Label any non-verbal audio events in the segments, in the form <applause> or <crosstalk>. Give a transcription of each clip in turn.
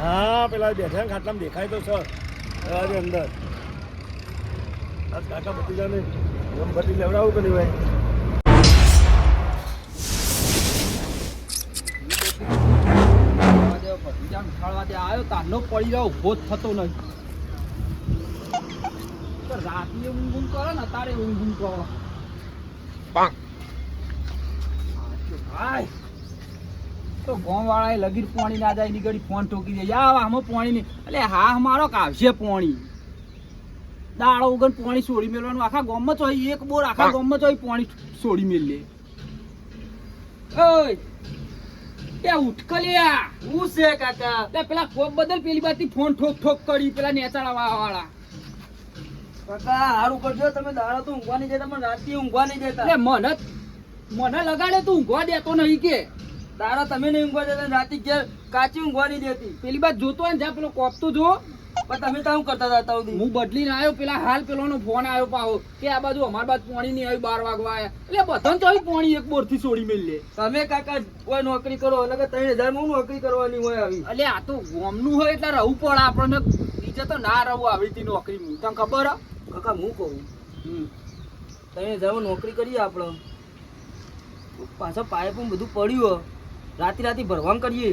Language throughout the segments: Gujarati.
હા પેલા બેઠા ખાટલામાં દેખાય તો સર. અરે અંદર. આ કાકા ભતીજાને ગમભટી લેવડાવું કે નહીં ભાઈ? આવ્યો તારનો પડી રહ્યો ઊભો જ થતો નહીં. તો રાતે ઊંઘ ઊંઘ કરો ને તારે ઊંઘ ઊંઘ કરો. ભાઈ. તો ગામ વાળાએ લગીર પાણી ના જાય નીકળી ફોન ઠોકી દે. યા આમાં પાણી નહીં. એટલે હા મારો કાવશે પાણી. દાડો ઉગન પાણી છોડી મેળવાનું. આખા ગામમાં તો હોય, એક બોર આખા ગામમાં તો હોય પાણી છોડી મેળલે. ઓય એ ઉઠકલ્યા. હું છે કાકા? તે પેલા કોપ બદલ પેલી બાજુ ફોન ઠોક ઠોક કરી પેલા નેચાળા વાળા કાકા હારું કરજો. તમે દાડા તો ઊંઘવા નહીં દેતા પણ રાતે ઊંઘવા નહીં દેતા. મને મને લગાડે તું ઊંઘવા દેતો નહીં કે. દાડા તમે નહીં ઊંઘવા દેતા રાતે ઘેર કાચી ઊંઘવા નહીં દેતી. પેલી બાદ જોતો હોય ને જ્યાં પેલો કોપ તો જો પણ તમે તો કરતા હતા હું બદલીને આવ્યો પેલા હાલ પેલોનો ફોન આવ્યો પાહો કે આ બાજુ અમાર બાજુ પાણી નહીં આવ્યું બાર વાગવા આવ્યા એટલે બધાને તો પાણી એક બોરથી છોડી મેલ લે તમે કાકા કોઈ નોકરી કરો એટલે ત્રણ હજારમાં હું નોકરી કરવાની હોય આવી? એટલે આ તો ગોમનું હોય એટલે રહવું પડે આપણને બીજે તો ના રહું આવી હતી નોકરી. તમને ખબર? કાકા હું કહું? ત્રણ હજારમાં નોકરી કરીએ આપણે. પાછા પાઇપ બધું પડ્યું. રાતે રાતે ભરવાન કરીએ.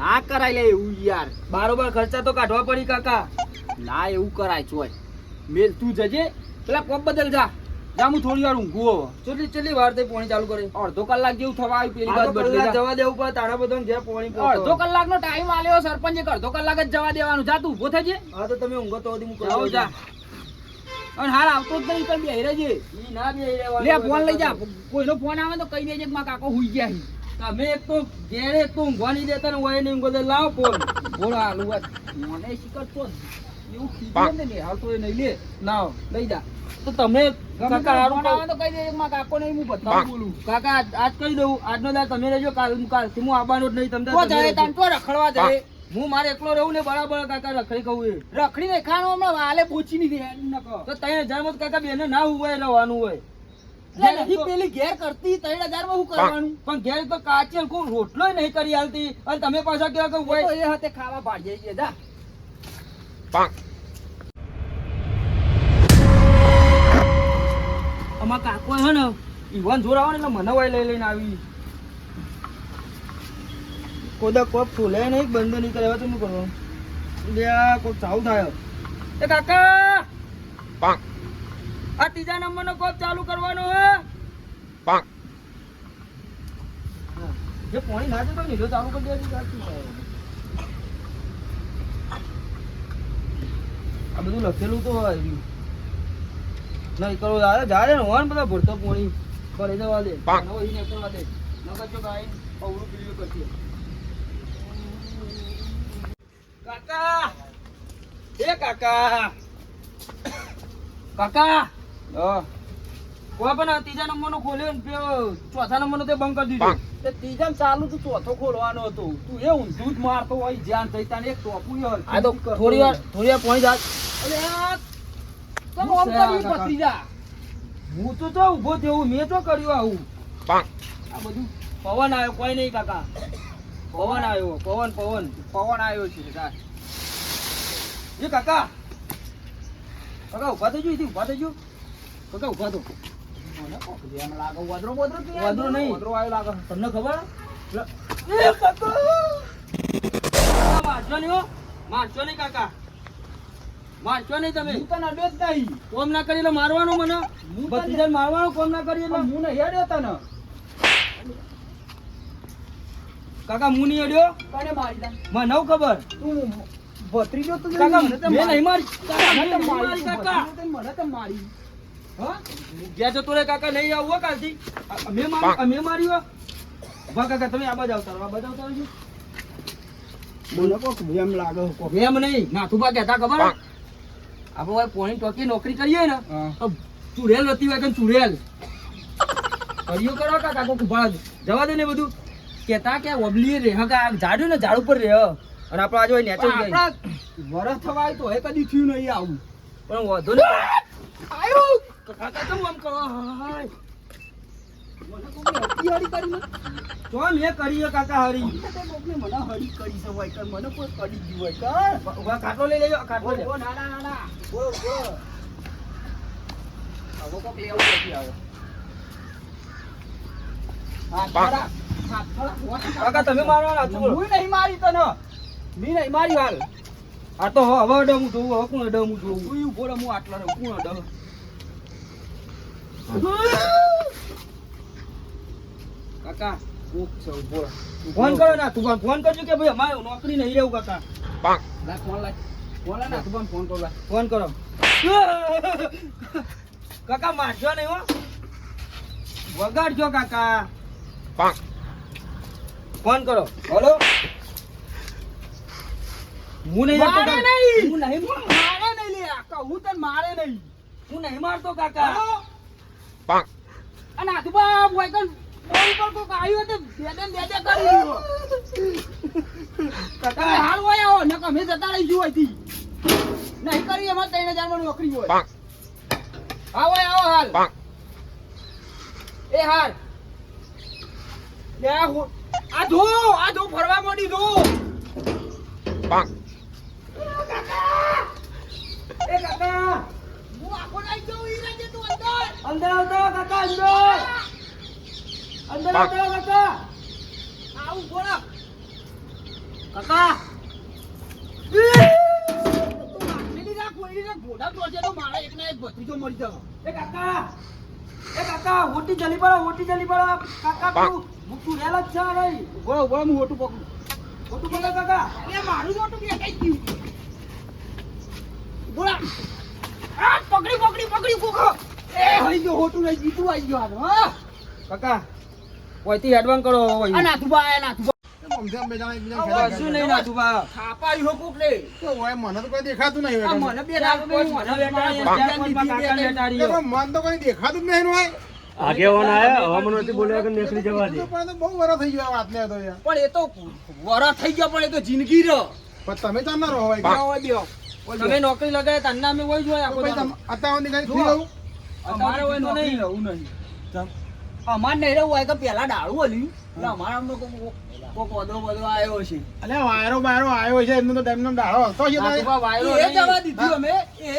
ના કરાય લે એવું યાર. બારોબાર ખર્ચા તો કાઢવા પડી કાકા. ના એવું કરાય ચોય. મેલ તું જજે. પેલા કોપ બદલ જા. જા હું થોડી વાર ઊંઘું હવે. ચેટલી ચેટલી વાર થઈ પોણી ચાલુ કરે? અડધો કલાક જેવું થવા આવી પેલી વાત બદલી જવા દેવું પડે તારા બધા જે પોણી. અડધો કલાકનો ટાઈમ આલ્યો સરપંચ એક અડધો કલાક જ જવા દેવાનું. જા તું ઊભો થજે હા તો તમે ઊંઘો તો હું જાઓ જા. અને હાલ આવતો જ નહીં પણ બેહી રહેજે. ના બે રહેવા લે ફોન લઈ જા. કોઈનો ફોન આવે તો કહી દેજે કે મારા કાકો હુઈ ગયા તમે એક તો ઘેર એક તો ઊંઘવા નહીં દેતા ને હોય નહીં ઊંઘવા દે લાવો ફોન. બોલો હાલ વાત મને શીખર તો એવું કીધું ને હાલ તો એ નહીં લે ના લઈ જા. તો તમે કાકા હારું ફોન આવે કહો. તો કહી દેજે કે કાકો નહીં હું બધા બોલું. કાકા આજ- આજ કહી દઉં આજનો દાડ તમે રહેજો કાલ કાલથી હું આવવાનો જ નહીં તમને તો જાય તાન તો રખડવા જાય. હું. મારે એકલો રહું ને બરાબર કાકા રખડી કહું એ. રખડી ને ખાણો હમણાં વાલે પૂછી નહીં દે તો ત્રણ હજારમાં તો કાકા બેને ના હોય રહેવાનું હોય. પેલી ઘેર કરતી ત્રણ હજારમાં શું કરવાનું? પણ ઘેર તો કાચી કોઈ રોટલો નહીં કરી હાલતી અને તમે પાછા કેવા કે હોય એ હાથે ખાવા ભાડીએ છે જા. અમાર કાકો હે ને ઈવન જોર આવે ને એટલે મને વાય લઈ લઈને આવી. કોદા કોપ ખોલે નહીં બંધ નહીં કરે હવે તો શું કરવાનું? લે આ કોક ચાલુ થાય. એ કાકા! આ ત્રીજા નંબરનો કોપ ચાલુ કરવાનો હે. હા. જે પાણી ના જતો નીલો ચાલુ કરી દેજો આ બધું લખેલું તો હોય. રહ્યું. નહીં કરો યાર જાય ને હોન બધા ભરતો પોણી. કરે જવા દે નવો ઈ ને કરવા દે નકર જો ગાય પવડું પીલું કરશે કાકા! એ કાકા! કાકા! કોઈ પણ ત્રીજા નંબરનો ખોલ્યો ને ચોથા ચોથા નંબરનો તે બંધ કરી દીધો. તે ત્રીજા ચાલુ તું ચોથો ખોલવાનો હતો. તું એ ઊંધું જ મારતો હોય જ્યાં થઈ તાને એક ટોપું આ તો થોડી વાર થોડી વાર પહોંચી જાત. તો આ કર્યું કાકા? ભત્રીજા. હું તો તો ઊભો થયો મેં તો કર્યું આવું. આ બધું પવન આવ્યો કોઈ નહીં કાકા. પવન આવ્યો પવન પવન. પવન આવ્યો છે કાકા. એ કાકા. કાકા ઊભા થઈ ગયો ઊભા થઈ ગયો કાકા ઊભા તમને ખબર? મારશો નહીં હો. મારશો નહીં કાકા. મારશો નહીં તમે. હું તને અડ્યો જ નહીં. કોમ ના કરી એટલે મારવાનું મને. હું ભત્રીજાને મારવાનું કોમ ના કરી એટલે. પણ હું નહીં અડ્યો તને. કાકા હું નહીં અડ્યો? કોને મારી તા? મને નવ ખબર. તું ભત્રીજો તું કાકા મેં. નહીં મારી. કાકા મને તો મારી કાકા. મને તો મારી. ગયા જતો રે કાકા નહીં આવું કાલથી. અમે મારી અમે મારી હો. ઊભા કાકા તમે આ બાજુ આવતા રહો, આ બાજુ આવતા રહેજો મને કોક એમ લાગે કોક. એમ નહીં નાથુભા કહેતા ખબર આપણે ભાઈ પોણી ટોકી નોકરી કરીએ ને તો ચુડેલ હતી હોય કે ચુડેલ? કર્યો કરો કાકા કોક ઊભા જવા દે ને બધું. કેતા કે ઓબલી રે હા ઝાડુ ને ઝાડ ઉપર રે. અને આપણે આજે નેચર વરસ થવાય તો એ કદી થયું નહીં આવું. પણ વાંધો નહીં. આવ્યું કાકા કેમ આમ કરો? હાય જો મેં કાકા હરી મને હરી કરી છે હોય કર. મને કોઈ કરી ગયું હોય કર. ઊભા લઈ લેજો ઓ, ઓ, ના ના ના બોલો બોલો કોક નથી હવે હા કાકા તમે મારવાના છો હું નહીં મારી તને. મી નહીં મારી હાલ. આ તો હવે હવે ડમું જોવું હવે કોણ ડમું જોવું? તું ઊભો હું આટલા કુણ કોણ અડે? કાકા કોક. ફોન કરો ના તું ફોન કરજો કે ભાઈ અમારે નોકરી નહીં રહેવું કાકા. ફોન ફોન ના તું ફોન કર ફોન કરો. કાકા મારજો નહીં હો. વગાડજો કાકા. ફોન કરો. હલો હું નહીં મારે નહીં. હું નહીં મારે નહીં લે આ કહું તને મારે નહીં. હું નહીં મારતો કાકા. હલો? અને આજુબા બોય કન ફોન પર કોક આવ્યું હતું બેદે બેદે કરી દીધું. <laughs> કાકા હાલ હોય આવો ને અમે જતા રહી જોઈ હતી નહીં કરી એમાં ત્રણ હજારમાં નોકરી હોય. આવો આવો હાલ. એ હાલ. લે આ હો- આ જો આ જો ફરવા માંડી જો એ કાકા! હું આખો નાઈ જાઉં ઈ તું અંદર અંદર આવતો કાકા અંદર. અંદર આવતો કાકા આવું બોલા કાકા. તું માથેલી રાખ. કોઈની ઘોડા તોડજે તો મારા એકના એક ભત્રીજો મરી જવા એ કાકા એ કાકા ઓટી જલી પડો હોટી જલી પડો. કાકા તું મુકું રેલ જ છે બોલો બોલો હું ઓટું પકડું. પડો કાકા. એ મારું જ ઓટું કઈ ગયું આ પકડી પકડી પકડી કોકો એ હઈ ગયો હોટું લઈ જીતું આવી ગયો હા. કાકા ઓયથી એડવાન્સ કરો ઓય નાથુબા નાથુબા કશું નહીં ના તો આ બે બે બે તો દેખાતું નહીં હોય. આગેવાન આયા બોલ્યા કે જવા દે. પણ બહુ વરસ થઈ ગયો આ વાતને તો યાર. પણ એ તો વરા થઈ ગયો પણ એ તો જિંદગી ર પણ તમે ચાર ના રહો હોય હોય બેહો. તમે નોકરી લગાય તને અમે હોય જોઈએ કઈ થયું અમારે હોય તો નહીં. રહું નહીં. અમારે નહીં રહેવું હોય કે પેલા ડાળું હલ્યું અમારા કોક કોક વધો વધો આવ્યો છે અલે વાયરો બાયરો આવ્યો છે એમનો તો ટાઈમનો દાડો હલતો છે વાયરો એ જવા દીધું અમે. એ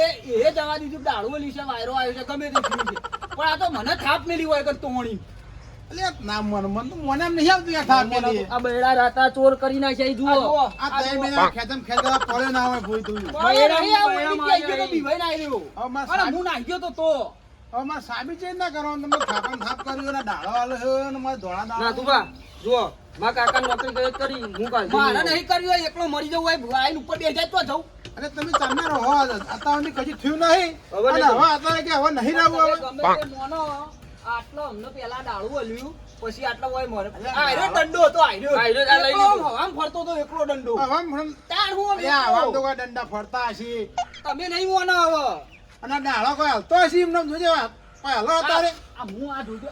એ જવા દીધું. ડાળું હલ્યું છે વાયરો આવ્યો છે ગમે તે થયું છે. પણ આ તો મને થાપ મેલી હોય કે તોણી અલે ના મન મન તો મને એમ નહીં આવતું યાર થાપ મેલી. આ બેડા રાતા ચોર કરી નાખ્યા જુઓ. આ પડે ના હોય ભૂઈ તું. ગયો તો બીવાઈ ના આવ્યો. હું નાખ્યો તો તો. હવે મારે સાબિત ચેન્જ ના કરવાનું? તમે થાપણ થાપ કર્યું ને દાડો આલે છે ને મારે ધોળા દાડા નાથુબા જુઓ મારા કાકા નોકરી કરી કરી હું કાઢી મારે નહીં કર્યું એકલો મરી જવું હોય આઈને ઉપર બે જાય તો જવું અરે તમે ચાલના રહો અત્યાર સુધી થયું નહીં. અને હવે અત્યારે કે હવે નહીં રહેવું હવે ગમે તે મોનો, આટલો અમને પેલા ડાળું હલ્યું પછી આટલો હોય મરે. આયરો દંડો હતો આયરો. આયરો આ લઈ લીધો. હવામાં ફરતો તો એકલો દંડો. હવે આમ હું આમ અલ્યા, તો દંડા ફરતા હશે. તમે નહીં મોના હવે. અને ડાળો કોઈ હાલતો હશે એમને જોજે કોઈ હલો તારે? હું આ જોજો.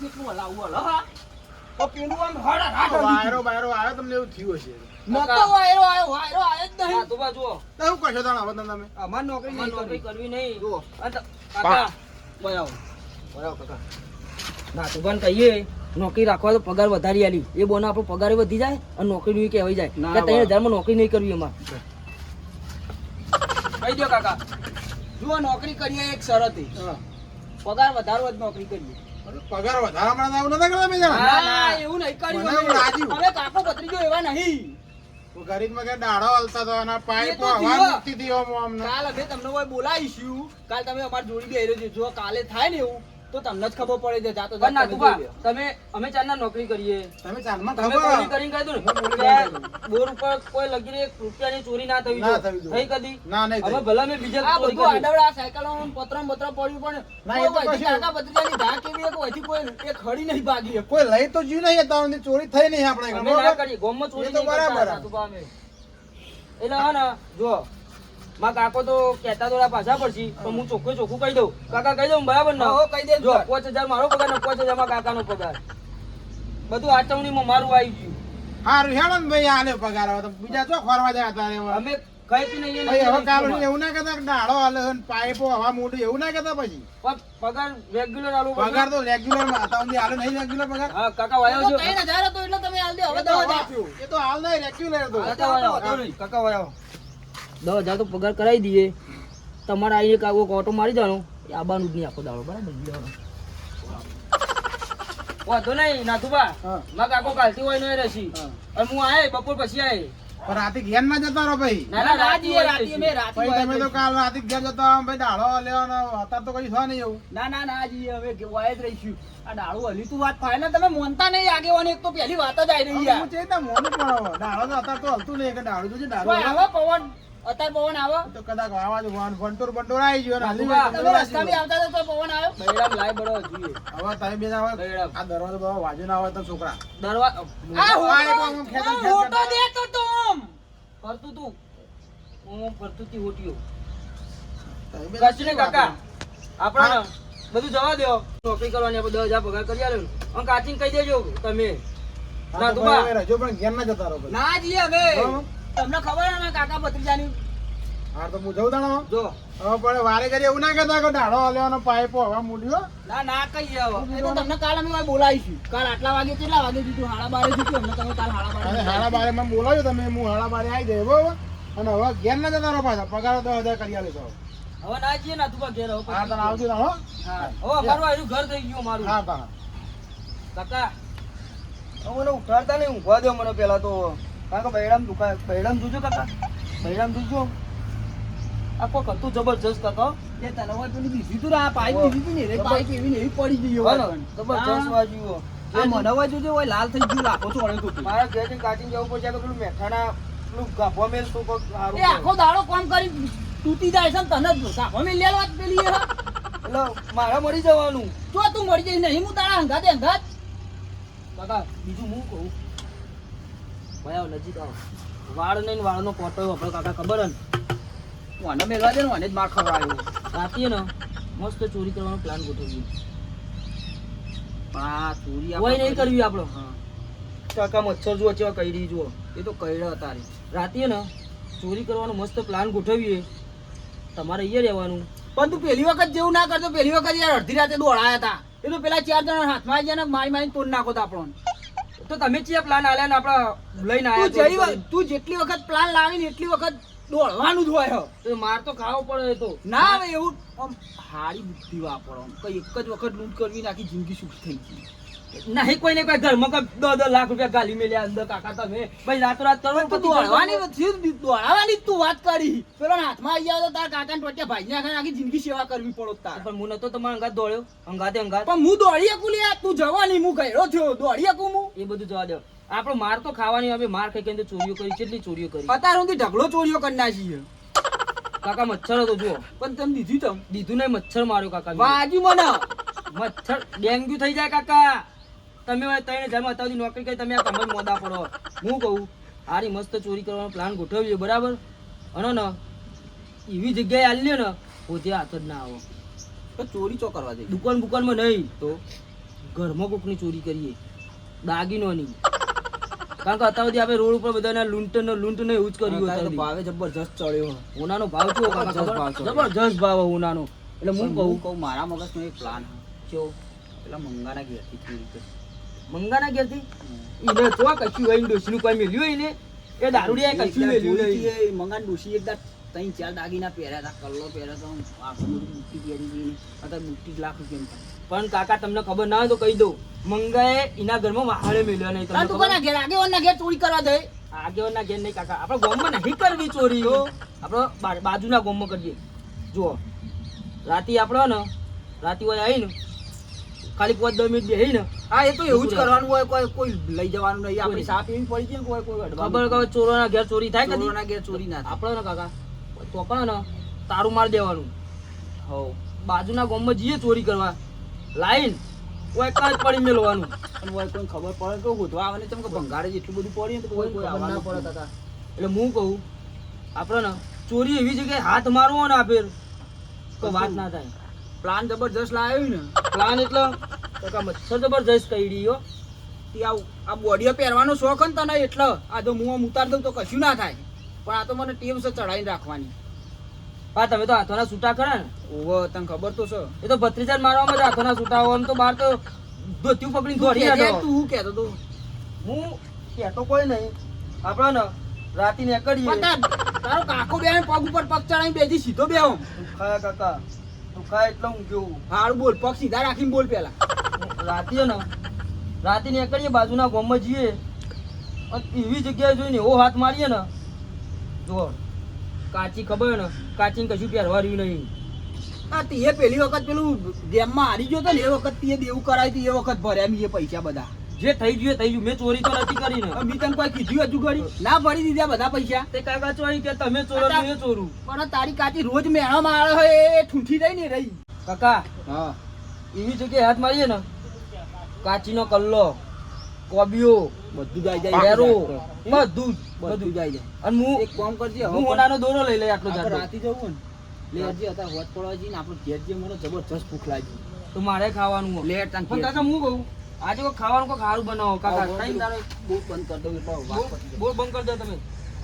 કેટલું હલાવું હલો હા? તો પેલું આમ હળ હાટ વાયરો વાયરો આવ્યો તમને એવું થયું હશે. નતો વાયરો આયો વાયરો આયો જ નહીં. નાથુબા જુઓ. તો શું કરશો તાણ હવે તમે? અમાર નોકરી નહીં નોકરી કરવી કરવી નહીં. જુઓ. કાકા બરાબર બરાબર કાકા. નાથુબાને કહીએ નોકરી રાખવા તો પગાર વધારી આલી. એ બોને આપણો પગાર વધી જાય અને નોકરી કહેવાય જાય. ના, ત્રણ હજારમાં નોકરી નહીં કરવી અમારે. કહી દો કાકા. જુઓ નોકરી કરીએ એક શરત. પગાર વધારો જ નોકરી કરીએ. પગાર વધારા મળે આવું નતા કરતા બીજા? ના એવું નહીં કર્યું લાગ્યું. કાકો ભત્રીજો એવા નહીં. ગરીબમાં કે દાડો હલતા તો અને પાઇપો હવા મૂકતી હતી કાલ અમે તમને કોઈ બોલાવીશું. કાલ તમે અમારી જોડી બેહી જો કાલે થાય ને એવું. તો તમને જ ખબર પડે છે જાતો પણ જાત તમે અમે ચારના નોકરી કરીએ. તમે ચાલમાં તમે ચોરી કરીને કહી દો ને બોર ઉપર કોઈ લગીને એક રૂપિયાની ચોરી ના થવી જોઈએ. થઈ કદી? ના નહીં હવે ભલે અમે બીજા આ બધું કરી આડવડા સાયકલો પત્ર બત્ર પડ્યું પણ ના, એ તો કાકા ધાક એવી એક વહીથી કોઈ એ ખડી નહીં ભાગી કોઈ લઈ તો જ્યું નહીં અત્યાર ચોરી થઈ નહીં આપણે. અમે ના બરાબર? કરીએ ગોમમાં ચોરી તો બરાબર. નાથુબા અમે. એટલે હા ને જો માં કાકો તો કહેતા તો પાછા પડશે પણ હું ચોખ્ખું ચોખ્ખું કહી દઉં. કાકા કહી દઉં બરાબર ને? કહી દે જો પાંચ હજાર મારો પગાર ને પાંચ હજારમાં કાકાનો પગાર. બધું આચવણીમાં મારું આવી ગયું. હારું હેડો ને ભાઈ આને પગાર આવે તો બીજા ચો ફરવા જાય તારે અમે હવે નહીં એવું ના કહેતા ડાળો હાલે છે પાઇપો હવા મોટું એવું ના કહેતા પછી? પગાર રેગ્યુલર પગાર તો રેગ્યુલર હતા સુધી હાલે નહીં રેગ્યુલર પગાર? હા કાકા વાયો તો છો હતો એટલે તમે હાલ દે હવે એ તો એ તો હાલ નહીં રેગ્યુલર હતો. કાકા વાયો કાકા વાયો. દસ હજાર તો પગાર કરાવી દઈએ. તમારે આવીને કાગો ઓટો મારી જવાનો એ આબાનું જ નહીં આખો દાડો બરાબર? વાંધો નહીં નાથુભા. મા કાકો કાલથી હોય નહીં રહેશી. અને હું આય બપોર પછી આય. પણ રાતે ઘેર ના જતા રહો ભાઈ. ના ના રાત રાતી રાતી અમે તમે તો કાલ રાતે ઘેર જતા હો, ભાઈ દાડો લેવાનો અત્યારે તો કઈ થવા નહીં એવું. ના ના ના જી હવે વાય જ રહીશું. આ દાડું હલી તું વાત થાય ને તમે મોનતા નહીં આગેવાની એક તો પહેલી વાત જ આવી રહી યાર હું છે. ને મોનું તો અત્યારે તો હલતું નહીં કે આવે પવન? અત્યારે પવન આવો. તો કદાચ આવાજ વાન ભંટોર બંટોર આવી ગયો હાલી તમે રસ્તામાં આવતા તો પવન આવ્યો બૈરામ લાઈ બડો જોઈએ. હવે તમે બે આવે આ દરવાજો બધો વાજુ ના આવે તો છોકરા. દરવા આ આ હોટો- આ હોટો દેતો તો આમ. કરતું તું. હું કરતું તી હોટીઓ. તમે નહીં કાકા આપણા બધું જવા દો. નોકરી કરવાની આપણે દસ હજાર પગાર કરી આલે અને કાચીને કહી દેજો તમે. ના તું રજો પણ ઘેર ના જતા રહો ના જી હવે. તમને ખબર હે કાકા ભત્રીજાની? હા તો હું જઉં તાણો જો. હવે પણ વારે ઘડી એવું ના કહેતા કે દાડો લેવાનો પાઇપો હવા મૂલ્યો? ના ના કઈ હવે. એ તો તમને કાલ અમે બોલાવીશું. કાલ આટલા વાગે કેટલા વાગે દીધું હાડા બારે દીધું અમને તમે કાલ હાડા બારે હાડા બારે માં બોલાવ્યો તમે. હું હાડા બારે આવી જાય બરોબર? અને હવે ઘેર ના જતા રહો પાછા. પગાર દસ હજાર કરી આલે છો. હવે ના જઈએ ના તું ઘેર હવે હા તને. આવજો તાણો હા. હવે મારું આયરું ઘર થઈ ગયું મારું હા હા કાકા. મને ઉઠાડતા નહીં ઊંઘવા દો મને પેલા તો. કારણ કે બૈરામ દુકાન બૈરામ જોજો કાકા. બૈરામ જોજો. આ કોક હતું જબરજસ્ત કાકા એ તલવાર પેલી દીધી તું આ પાઇપ દીધી તું ને રે પાઇપ એવી ને એવી પડી ગઈ હોય જબરજસ્ત વાજ્યું આ મનવા જોજો હોય લાલ થઈ ગયું લાખો ચોળ્યો તું મારા ઘેરથી કાચીને જવું પડશે કે પેલું મેઠાણા પેલું ગાભો મેલ તો કોક સારું એ આખો દાડો કામ કરી તૂટી જાય છે ને તને જ ગાભો મેં લેવા વાત પેલી એટલે મારે મરી જવાનું. જો તું મરી જઈ નહીં હું તારા હંગાતે હંગાત. કાકા બીજું હું કહું? ભાઈ આવો નજીક આવો. વાળ નહીં વાળનો કોટો આપણે કાકા ખબર ને? મને મેળવા દે ને મને જ માર ખવડાવ્યો રાતે ને મસ્ત ચોરી કરવાનો પ્લાન ગોઠવ્યો આ ચોરી કોઈ નહીં કરવી આપણો. કાકા મચ્છર જુઓ ચેવા રહી જુઓ. એ તો કઈડા તારી રાતે ને ચોરી કરવાનો મસ્ત પ્લાન ગોઠવીએ. તમારે અહીંયા રહેવાનું. પણ તું પહેલી વખત જેવું ના કરતો પહેલી વખત યાર અડધી રાતે દોડાયા હતા. એ તો પેલા ચાર જણા હાથમાં આવી જાય ને મારી મારી તોડ નાખો તો આપણને તો તમે ચિયા પ્લાન આલ્યા ને આપણે લઈને તું આવ્યા જઈ તું જેટલી વખત પ્લાન લાવીને એટલી વખત દોડવાનું જ હોય તો માર તો ખાવો પડે તો. ના એવું. આમ હારી બુદ્ધિ વાપરો. કઈ એક જ વખત લૂંટ કરવી નાખી જિંદગી સુખ થઈ ગઈ. નહીં કોઈ ને કોઈ ઘરમાં કોઈ દસ દસ લાખ રૂપિયા ગાલી મેલ્યા અંદર કાકા તમે. ભાઈ રાતો રાત કરો તું દોડવાની દોડાવાની તું વાત કરી. પેલો હાથમાં આવી તો તારા કાકા ને ટોટિયા ભાઈ ને આખી જિંદગી સેવા કરવી પડો તાર. પણ હું નતો તમારા અંગાત દોડ્યો. અંગાતે અંગાત. પણ હું દોડી શકું લે તું જવાની હું ગયો થયો. દોડી શકું હું. એ બધું જવા દો. આપણો માર તો ખાવાની હવે માર ખાઈ ખાઈને ચોરીઓ કરી કેટલી ચોરીઓ કરી? અત્યારે હું ઢગલો ચોરીઓ કરી નાખી કાકા મચ્છર હતો જુઓ. પણ તમે દીધું તમ દીધું નહીં મચ્છર માર્યો કાકા બાજુ મને. મચ્છર ડેન્ગ્યુ થઈ જાય કાકા. તમે ત્રણ હજારમાં અત્યાર સુધી નોકરી કરી તમે આ જ મોદા પડો. હું કહું આરી મસ્ત ચોરી કરવાનો પ્લાન ગોઠવ્યો બરાબર? અને ને એવી જગ્યાએ આલ્યો ને પોતે હાથ જ ના આવો. તો ચોરી ચો કરવા દે દુકાન બુકાનમાં નહીં તો ઘરમાં કોકની ચોરી કરીએ. દાગીનોની કારણ કે અત્યાર સુધી આપણે રોડ ઉપર બધાને લૂંટ ને લૂંટ ને એવું જ કર્યું હતું ભાવે જબરજસ્ત ચડ્યો ઉનાનો ભાવ કેવો જબરજસ્ત ભાવ ઉનાનો. એટલે હું કહું કહું મારા મગજનો એક પ્લાન કેવો? પેલા મંગાના ઘેરથી ચોરી કરી મંગાના ઘેરથી? ઈને તો કશું હોય ડોશીનું કોઈ મેલ્યું હોય ને એ દારૂડિયા કશું મેલ્યું નહીં. મંગાન ડોશી એકદા ત્રણ ચાર દાગીના પહેર્યા હતા કલ્લો પહેર્યો હતો આખું બુટ્ટી પહેરી ગઈ અત્યારે બુટ્ટી જ લાખ રૂપિયા પણ કાકા તમને ખબર ના હોય તો કહી દઉં. મંગાએ એના ઘરમાં વાહાડે મેલ્યો નહીં તમને તું કોના ઘેર? આગેવાનના ઘેર ચોરી કરવા દે. આગેવાનના ઘેર નહીં કાકા. આપણે ગામમાં નહીં કરવી ચોરી. આપણે બા- બાજુના ગામમાં કરીએ. જુઓ. રાતે આપણે ને રાતે હોય આવીને ખાલી પાંચ દસ મિનિટ બેસી ને. હા એ તો એવું જ કરવાનું હોય કોઈ કોઈ લઈ જવાનું નહીં. આપણી સાપ એવી પડી જાય કોઈ કોઈ ખબર કે ચોરોના ઘેર ચોરી થાય ચોરોના ઘેર ચોરી ના આપણે ને કાકા. તો પણ ને તારું માર દેવાનું. હો બાજુના ગામમાં જઈએ ચોરી કરવા. લાઈન. કોઈ કાંઈ પડી મેળવાનું અને કોઈ કોઈ ખબર પડે તો ગોતવા આવે ને તેમ કે ભંગારે જ એટલું બધું પડી ને તો કોઈ કોઈ આવવાનું કાકા. એટલે હું કહું આપણે ને ચોરી એવી જગ્યાએ હાથ મારવો ને આપેર તો વાત ના થાય. પ્લાન જબરજસ્ત લાવ્યો ને. પ્લાન એટલે કાકા મચ્છર જબરજસ્ત કરી હો. તે આ આ બોડીઓ પહેરવાનો શોખ ને તને એટલે. આ જો મું ઉતાર દઉં તો કશું ના થાય. પણ આ તો મને ટીમ છે ચડાવીને રાખવાની. હા તમે તો હાથોના છૂટા કરે ને. ઓવો તને ખબર તો છે. એ તો ભત્રીજાને મારવામાં જ હાથોના છૂટા હોય તો બહાર તો ધોત્યું પકડીને તું દોડી તું હું કહેતો તું. હું કહેતો કોઈ નહીં. આપણા ને રાતી ને કરીએ તારો કાકો બે પગ ઉપર પગ ચડાવી બેસી સીધો બે તું કાકા. ખાય એટલે હું કેવું હાડ બોલ, પગ સીધા રાખીને બોલ પેલા. રાતે ને, રાતે નીકળીએ બાજુના ગામમાં જઈએ. એવી જગ્યાએ જોઈને એવો હાથ મારીએ ને, જો, કાચી ખબર ને કાચી કશું પહેરવા રહ્યું નહીં. આ તે પેલી વખત પેલું ગેમમાં હારી ગયો તો ને, એ વખત તે દેવું કરાવી હતી એ વખત ભર્યા એ પૈસા બધા. જે થઈ ગયું થઈ ગયું. મેં ચોરી તો નથી કરી ને. બી તને કોઈ કીધું હજુ ઘડી? ના ભરી દીધા બધા પૈસા. તે કાકા ચોરી કે તમે ચોરો મેં ચોરું. પણ તારી કાચી રોજ મેળા મારે હોય એ ઠૂંઠી રહી ને રહી. કાકા હા. એવી જગ્યાએ હાથ મારીએ ને કાચીનો કલ્લો કોબીઓ બધું જાય જાય હેરો બધું બધું જાય જાય. અને હું એક કામ કરજે હું હોનાનો દોરો લઈ લઈ આટલો જાતો. રાતી જવું ને. લે હજી હતા હોટ પડવા જઈને આપણો ઘેર જે મને જબરજસ્ત ભૂખ લાગી. તો મારે ખાવાનું લેટ પણ કાકા હું કહું આજે કોઈ ખાવાનું કોઈ સારું બનાવો. કાકા કઈ તારે બહુ બંધ કરી જાય. બોલ બંધ કરી દો તમે.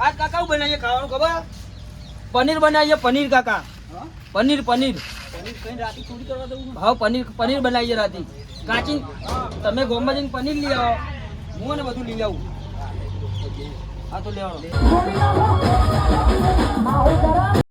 આજ કાકા હું બનાવીએ ખાવાનું ખબર? પનીર બનાવીએ પનીર કાકા. પનીર પનીર. પનીર ખાઈને રાતે કરવા હા પનીર પનીર બનાવીએ રાતે. કાચી તમે ગોમાં જઈને પનીર લઈ આવો. હું ને બધું લઈ આવું. હા તો લેવાનો.